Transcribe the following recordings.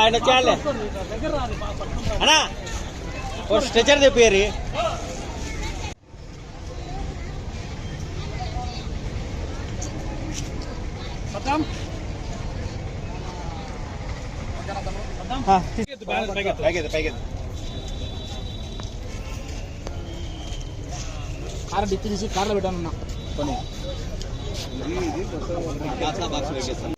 ఆయన వచ్చేయాలే అన్నా ఓ స్ట్రెచర్ తెప్పియరి పైకి పైకి కార్ డిక్కి తీసి కార్లో పెట్టానన్నా కొన్ని బాక్స్ పెట్టేస్తాను.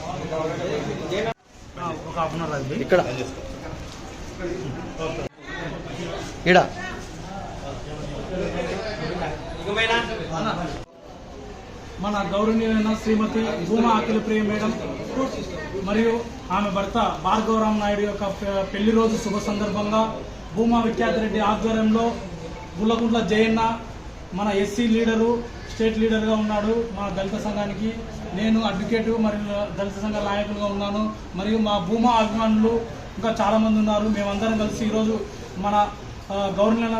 ఇక్కడ. ఇడ మన గౌరవనీయమైన శ్రీమతి భూమా అఖిల ప్రియ మేడం మరియు ఆమె భర్త భార్గవరామ్ నాయుడు యొక్క పెళ్ళి రోజు శుభ సందర్భంగా భూమా విఖ్యాత రెడ్డి ఆధ్వర్యంలో గుల్లగుంట్ల జయన్న మన ఎస్సీ లీడరు స్టేట్ లీడర్గా ఉన్నాడు మా దళిత సంఘానికి. నేను అడ్వకేటు మరియు దళిత సంఘ నాయకులుగా ఉన్నాను. మరియు మా భూమా అభిమానులు ఇంకా చాలామంది ఉన్నారు. మేమందరం కలిసి ఈరోజు మన గవర్నర్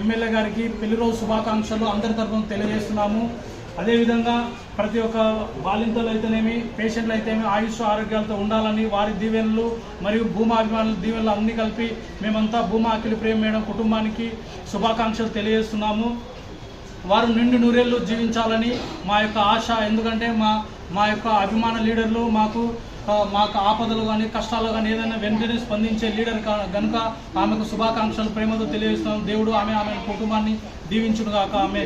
ఎమ్మెల్యే గారికి పెళ్ళి రోజు శుభాకాంక్షలు అందరి తరఫున తెలియజేస్తున్నాము. అదేవిధంగా ప్రతి ఒక్క బాలింతలు అయితేనేమి పేషెంట్లు అయితేనేమి ఆయుష్ ఆరోగ్యాలతో ఉండాలని వారి దీవెనలు మరియు భూమాభిమానుల దీవెనలు అన్నీ కలిపి మేమంతా భూమా అఖిల ప్రేమ మేడం కుటుంబానికి శుభాకాంక్షలు తెలియజేస్తున్నాము. వారు నిండు నూరేళ్ళు జీవించాలని మా యొక్క ఆశ. ఎందుకంటే మా మా యొక్క అభిమాన లీడర్లు మాకు మాకు ఆపదలు కానీ కష్టాలు కానీ ఏదైనా వెంటనే స్పందించే లీడర్ కనుక ఆమెకు శుభాకాంక్షలు ప్రేమతో తెలియజేస్తున్నాం. దేవుడు ఆమె ఆమె కుటుంబాన్ని దీవించును కాక ఆమె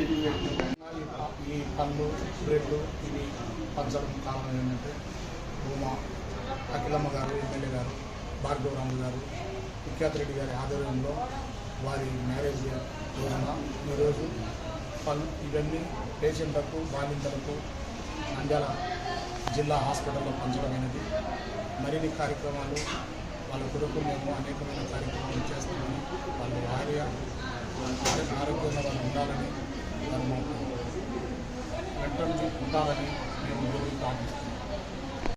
ఈ పళ్ళు బ్రెడ్లు ఇవి పంచడం కారణం ఏంటంటే భూమా అఖిలమ్మ గారు ఎమ్మెల్యే గారు భార్గవరాము గారు విఖ్యాత్ రెడ్డి గారి ఆధ్వర్యంలో వారి మ్యారేజ్ రోజున ఈరోజు పళ్ళు ఇవన్నీ పేషెంట్లకు బాధితులకు నంద్యాల జిల్లా హాస్పిటల్లో పంచడమైనది మరిన్ని కార్యక్రమాలు వాళ్ళ కొరకు మేము అనేకమైన కార్యక్రమాలు చేస్తామని వాళ్ళు భార్య ఆరోగ్యంగా వాళ్ళు ఉండాలని వాళ్ళు మాకు వెంటనే ఉంటారని మేము ప్రార్థిస్తున్నాం